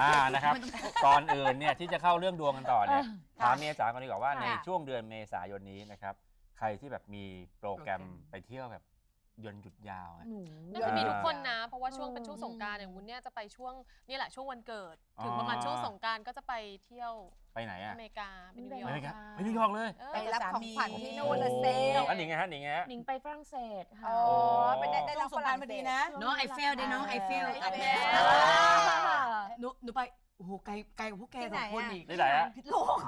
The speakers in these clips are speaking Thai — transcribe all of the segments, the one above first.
อ่านะครับก่อนอื่นเนี่ยที่จะเข้าเรื่องดวงกันต่อเนี่ยเออถามเมษาก่อนดีกว่าว่าค่ะในช่วงเดือนเมษายนนี้นะครับใครที่แบบมีโปรแกรมโปรแกรมไปเที่ยวแบบยนหยุดยาวอะหนูน่าจะมีทุกคนนะ เพราะว่าช่วงเออเป็นช่วงสงกรารอย่างวุ้นเนี่ยจะไปช่วงนี่แหละช่วงวันเกิดอ๋อถึงประมาณช่วงสงกรารก็จะไปเที่ยวไปไหนอะอเมริกาไปนิวยอไปร์ไหนก ครับไปนิวยอร์กเลยเออ ไปรับของขวัญที่นู่นโอ้ละเซอันนี้ไงฮะนี่ไงฮะ หนิงไปฝรั่งเศสค่ะ อ๋อไปได้ได้รับฝรั่งพอดีนะ น้องไอเฟลได้น้องไอเฟล ไอเฟล หนูหนูไปโอ้โหไกลไกลกว่าพวกแกที่สไหนองคนอะ อีกที่ไหนฮะ พิษโลก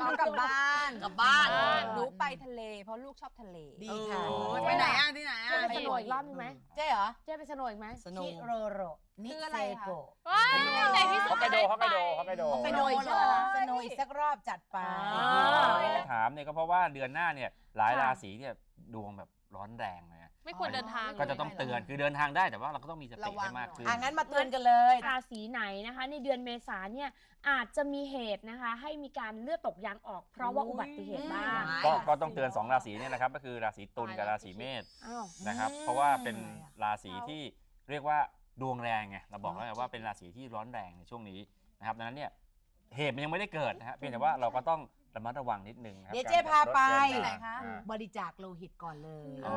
เอากลับบ้านกลับบ้านอ๋อหนูไปทะเล เพราะลูกชอบทะเลดีค่ะ โอ้ไปไหนอะที่ไหนอะเจ๊ไปสโนว์อีกรอบนึงไหมเจ๊เหรอ เจ๊ไปสโนว์อีกไหมสโนชิว์โรโรนิคืออะไรเซคะ โกว้าวในที่สุฮดอกไกโดฮอกไกโดฮอกไกโดสโนว์อีกใช่ไหมสโนว์อีกสักรอบจัดไปอ่าถามเนี่ยก็เพราะว่าเดือนหน้าเนี่ยหลายค่ะราศีเนี่ยดวงแบบร้อนแรงเลยนะ ไม่ควรเดินทางก็จะต้องเตือนคือเดินทางได้แต่ว่าเราก็ต้องมีสติระวัให้งมากขึ้น อะงั้นมาเตือนกันเลยราศีไหนนะคะ ในเดือนเมษาเนี่ยอาจจะมีเหตุนะคะ ให้มีการเลือดตกยางออกเพราะว่าอุบัติเหตุบ้าง ก็ก็ต้องเตือน 2 ราศีเนี่ยนะครับ ก็คือราศีตุลกับราศีเมษอ้าวนะครับอืมเพราะว่าเป็นอะไรอะราศีที่เรียกว่าดวงแรงไงเราบอกแล้วไงว่าเป็นราศีที่ร้อนแรงในช่วงนี้นะครับดังนั้นเนี่ยเหตุมันยังไม่ได้เกิดนะฮะเพียงแต่ว่าเราก็ต้อง ระมัดระวังนิดนึงนะครับเดี๋ยวกรเจ๊พาไปขับรถเดินไหนทางคะ อ่า บริจาคโลหิตก่อนเลยอ๋อ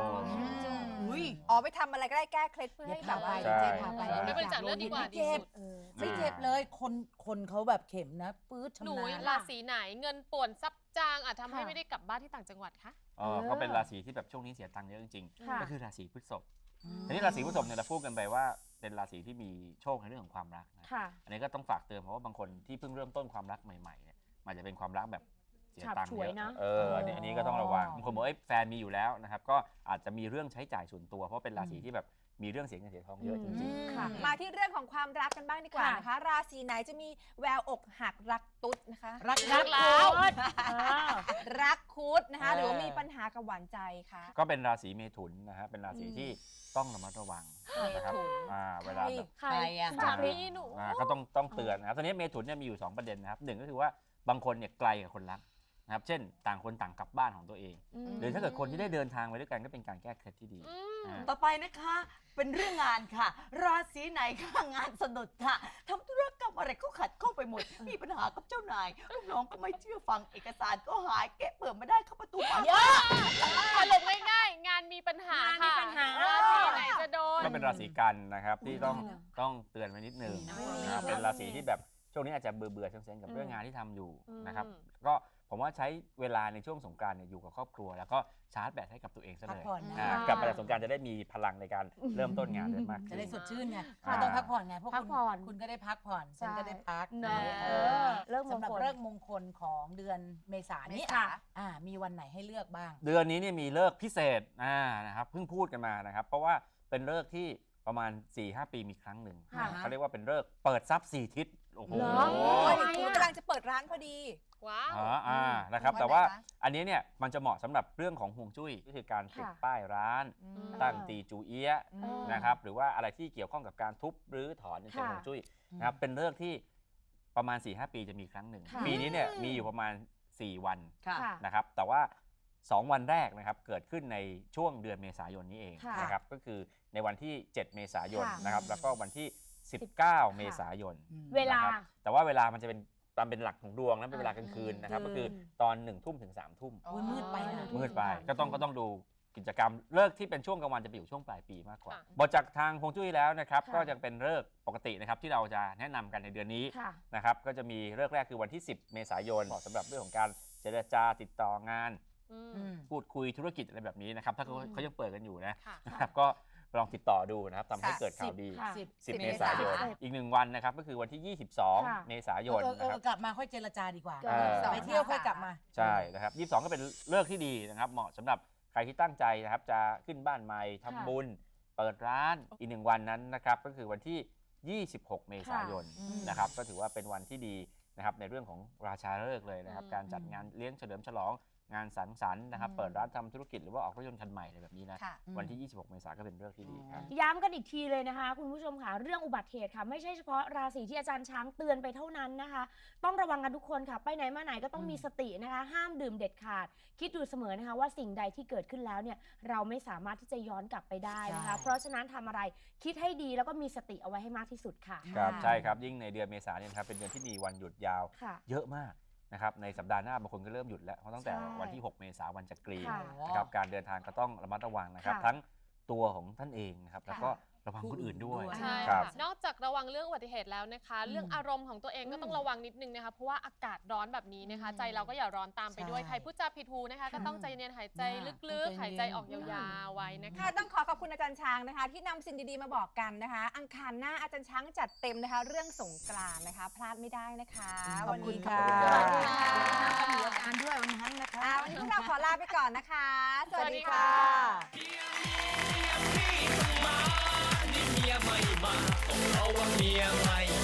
อุ้ย อ๋อไปทำอะไรก็ได้แก้เคล็ดเพื่อเดี๋ยให้วแบบพาไปว่าใช่เจ๊พาไปไม่บริจาคเลือดดีกว่าไม่ดีเจ็บสุดเออไม่เจ็บเลยคนคนเขาแบบเข็มนะปื๊ดชำหนูนาญ ราศีไหนเงินป่วนซับจางอาจทำให้ค่ะ ไม่ได้กลับบ้านที่ต่างจังหวัดคะ เออก็เป็นราศีที่แบบช่วงนี้เสียตังค์เยอะจริงค่ะ ๆ ก็คือราศีพฤษภทีนี้ราศีพฤษภเนี่ยเราพูดกันไปว่าเป็นราศีที่มีโชคในเรื่องของความรักนะ ค่ะ อันนี้ก็ต้องฝากเตือนเพราะว่าบางคนที่เพิ่งเริ่มต้นความรักใหม่ๆเนี่ยมันจะเป็นความรักแบบ เสียตังค์ฉาบฉวยเยอะนะเอออันนี้อันนี้ก็ต้องระวังบางคนบอกเอ้ยแฟนมีอยู่แล้วนะครับก็อาจจะมีเรื่องใช้จ่ายส่วนตัว เพราะเป็นราศีที่แบบมีเรื่องเสียเงินเสียทองเยอะจริงค่ะ มาที่เรื่องของความรักกันบ้างดีกว่าค่ะ นะคะ ราศีไหนจะมีแววอกหักรักตุ๊ดนะคะ รักรักแล้วอ้าวรักคุดนะคะ หรือว่ามีปัญหากับหวานใจค่ะๆก็เป็นราศีเมถุนนะฮะเป็นราศีที่ต้องระมัดระวังนะครับอ่าเวลาแบบใครใครอะคุณชาคริตพี่หนู อ่าก็ต้องต้องเตือนนะครับตอนนี้เมถุนเนี่ยมีอยู่ 2 ประเด็นนะครับหนึ่งก็คือว่าบางคนเนี่ยไกลกับคนรัก นะครับเช่นต่างคนต่างกลับบ้านของตัวเอง หรือถ้าเกิดคนที่ได้เดินทางไปด้วยกันก็เป็นการแก้เคล็ดที่ดีอืมอ่าต่อไปนะคะ เป็นเรื่องงานค่ะ ราศีไหนค่ะงานสนุดค่ะทำธุรกรรมอะไรก็ขัดข้องไปหมด มีปัญหากับเจ้านายลูกน้องก็ไม่เชื่อฟังเอกสารก็หายเก็บเปิดไม่ได้เข้าประตูบ้านสรุปง่ายๆ งานมีปัญหางานมีค่ะปัญหา ราศีไหนจะโดน ก็เป็นราศีกันนะครับที่ต้องอุ๊ยต้องเตือนไว้นิดนึงอุ๊ยนะครับเป็นราศีที่แบบ ช่วงนี้อาจจะเบื่อเบื่อๆเซ็งๆกับเรื่องงานที่ทำอยู่อืมนะครับก็ผมว่าใช้เวลาในช่วงสงกรานต์เนี่ยอยู่กับครอบครัว แล้วก็ชาร์จแบตให้กับตัวเองซะพักเลยผ่อนนะอ่ากลับมาจากสงกรารจะได้มีพลังในการเริ่มต้นงานได้มากจะขึ้นได้สดชื่นไงค่ะก็ต้องพักผ่อนไงพวกพักคุณผ่อนคุณก็ได้พักผ่อนฉันก็ได้พักเนอะเอเอออเริ่มมสำงหรับคลเลิกมงคลของเดือนเมษายนนี้ค่ะอ่ามีวันไหนให้เลือกบ้าง เดือนนี้เนี่ยมีเลิกษ์พิเศษอ่านะครับเพิ่งพูดกันมานะครับ เพราะว่าเป็นเลิกษ์ที่ประมาณ4-5ปีมีครั้งหนึ่งค่ะเขาเรียกว่าเป็นเลิกษ์เปิดทรัพย์สี่ทิศ โอ้โหเหรอโอ้ยหนูกำลังจะเปิดร้านพอดี ว้าว อ่าอ่านะครับวันไหนแต่ว่าคะอันนี้เนี่ยมันจะเหมาะสำหรับเรื่องของห่วงจุ้ยก็คือการติดค่ะ ป้ายร้านอืมตั้งตีจูเอียะอืม นะครับหรือว่าอะไรที่เกี่ยวข้องกับการทุบหรือถอนในเชิงค่ะห่วงจุ้ยนะครับเป็นเลิกษ์ที่ประมาณ 4-5 ปีจะมีครั้งหนึ่ง ค่ะ ปีนี้เนี่ยมีอยู่ประมาณ 4 วันค่ะค่ะ นะครับแต่ว่า 2 วันแรกนะครับเกิดขึ้นในช่วงเดือนเมษายนนี้เองค่ะนะครับก็คือในวันที่ 7 เมษายนค่ะ นะครับแล้วก็วันที่ 19 เมษายนอืมเวลา นะครับแต่ว่าเวลามันจะเป็นตามเป็นหลักของดวงนะเป็นเวลากลางคืนนะครับ อืม ก็คือตอน1ทุ่มถึง3ทุ่มอุ๊ยมืดไปนะ มืดไปก็ต้องก็ต้องดูกิจกรรมเลิกที่เป็นช่วงกลางวันจะไปอยู่ช่วงปลายปีมากกว่าค่ะบอกจากทางฮวงจุ้ยแล้วนะครับ ค่ะ ก็จะเป็นเลิกปกตินะครับที่เราจะแนะนำกันในเดือนนี้ ค่ะ นะครับก็จะมีเลิกแรกคือวันที่ 10 เมษายนเหมาะสำหรับเรื่องของการเจรจาติดต่องานอืมอืม พูดคุยธุรกิจอะไรแบบนี้นะครับ ถ้าเขาอืม เขายังเปิดกันอยู่นะค่ะ นะครับก็ ลองติดต่อดูนะครับทำให้เกิดข่าวดี ค่ะ สิบ 10 10เมษายนเมษายน อีกหนึ่งวันนะครับก็คือวันที่ ค่ะ 22 เมษายนเออเอนะอครับกลับมาค่อยเจรจาดีกว่าเออ ไปเที่ยวค่อยกลับมา ใช่นะครับ22 ก็เป็นเลิกที่ดีนะครับ เหมาะสำหรับใครที่ตั้งใจนะครับ จะขึ้นบ้านใหม่ทำบุญ เปิดร้านอีกหนึ่งวันนั้นนะครับ ก็คือวันที่ 26 เมษายนค่ะนะครับ ก็ถือว่าเป็นวันที่ดีนะครับในเรื่องของราชาฤกษ์เลยนะครับ อืม การจัดงานเลี้ยงเฉลิมฉลอง งานสังสรรค์นะครับ อืม เปิดร้านทำธุรกิจหรือว่าออกรถยนต์คันใหม่อะไรแบบนี้นะ ค่ะ วันที่ 26 เมษายนก็เป็นเรื่องที่ดีครับ ย้ำกันอีกทีเลยนะคะ คุณผู้ชมค่ะเรื่องอุบัติเหตุค่ะ ไม่ใช่เฉพาะราศีที่อาจารย์ช้างเตือนไปเท่านั้นนะคะ ต้องระวังกันทุกคนค่ะ ไปไหนมาไหนก็ต้องมีสตินะคะ ห้ามดื่มเด็ดขาด คิดดูเสมอนะคะ ว่าสิ่งใดที่เกิดขึ้นแล้วเนี่ยเราไม่สามารถที่จะย้อนกลับไปได้นะคะใช่เพราะฉะนั้นทำอะไรคิดให้ดีแล้วก็มีสติเอาไว้ให้มากที่สุดค่ะ ครับ ค่ะ ใช่ครับ ยิ่งในเดือนเมษายนเนี่ยนะครับ เป็นเดือนที่มีวันหยุดยาว ค่ะ เยอะมาก นะครับในสัปดาห์หน้าบางคนก็เริ่มหยุดแล้วเพราะตั้งแต่ใช่วันที่ 6 เมษายนวันจักรีค่ะนะครับการเดินทางก็ต้องระมัดระวังนะครับ ค่ะทั้งตัวของท่านเองนะครับแล้วก็ ระวังคนอื่นด้วย ใช่ครัค่ะบนอกจากระวังเรื่องอุบัติเหตุแล้วนะคะ เรื่องอารมณ์ของตัวเองก็ต้องระวังนิดนึงนะคะ เพราะว่าอากาศร้อนแบบนี้นะคะ ใจเราก็อย่าร้อนตามไปด้วย ใช่ใครพูดจาผิดหูนะคะ ก็ต้องใจเย็นหายใจมากลึกต้องใจๆหายใจออกเย็ยนาวๆไว้นะคะ ค่ะต้องขอขอบคุณอาจารย์ช้างนะคะ ที่นำสิ่งดีๆมาบอกกันนะคะ อังคารหน้าอาจารย์ช้างจัดเต็มนะคะ เรื่องสงกรานต์นะคะ พลาดไม่ได้นะคะขอบคุณนี้ค่ะขอบคุณสค่ะวัสดีค่ะมีอาการด้วยวันนั้นนะคะอ่าวันนี้พวกเราขอลาไปก่อนนะคะ สวัสดีสวัสดีค่ค่ะะเมี